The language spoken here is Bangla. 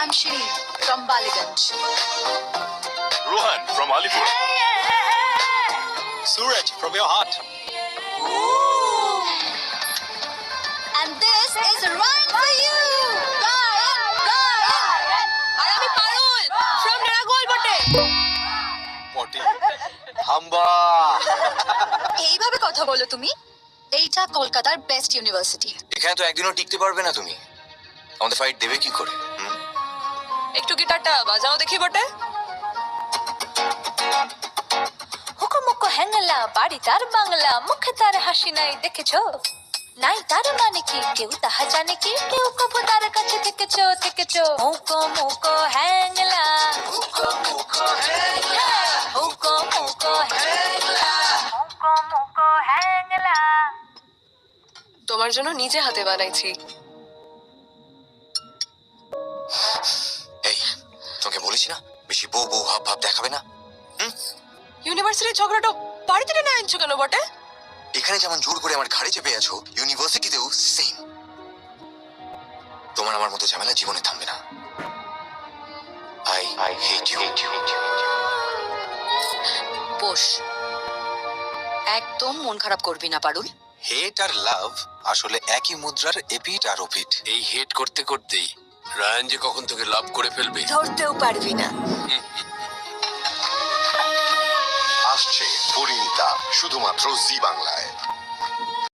I'm Shireen from Baliganj. Rohan from Alipur. Suraj from your heart. And this is Ryan for you. এইভাবে কথা বলো তুমি এইটা কলকাতার বেস্ট ইউনিভার্সিটি এখানে তো একদিনও টিকতে পারবে না তুমি আমাদের ফাইট দেবে কি করে হুম? একটু গিটারটা বাজাও দেখি বটে। হুকো মুকো হ্যাংলা বাড়ি তার বাংলা, মুখে তার হাসি নাই, দেখেছ? নাই তার মানে কি? কেউ তাহা জানে কি? কেউ কবু তার কাছে থেকেছো থেকেছো। মুকো মুকো হ্যাংলা মুকো মুকো হ্যাংলা তোমার জন্য নিজে হাতে বানাইছি। তোকে বলেছি না? বেশি বউ বউ ভাব ভাব দেখাবে না। ইউনিভার্সিটির ঝগড়াটা বাড়িতে টেনে আনছো কেন বটে? এখানে যেমন জোর করে আমার ঘাড়ে চেপে আছো ইউনিভার্সিটিতেও সেম তোমার আমার মতো ঝামেলা জীবনে থামবে না। I I hate you boss একদম মন খারাপ করবি না পারুল। হেট আর লাভ আসলে একই মুদ্রার এপিট আর ওপিট এই হেট করতে করতেই রায়ান যে কখন তোকে লাভ করে ফেলবে? ধরতেও পারবি না। আসছে পরিণীতা শুধুমাত্র জি বাংলায়।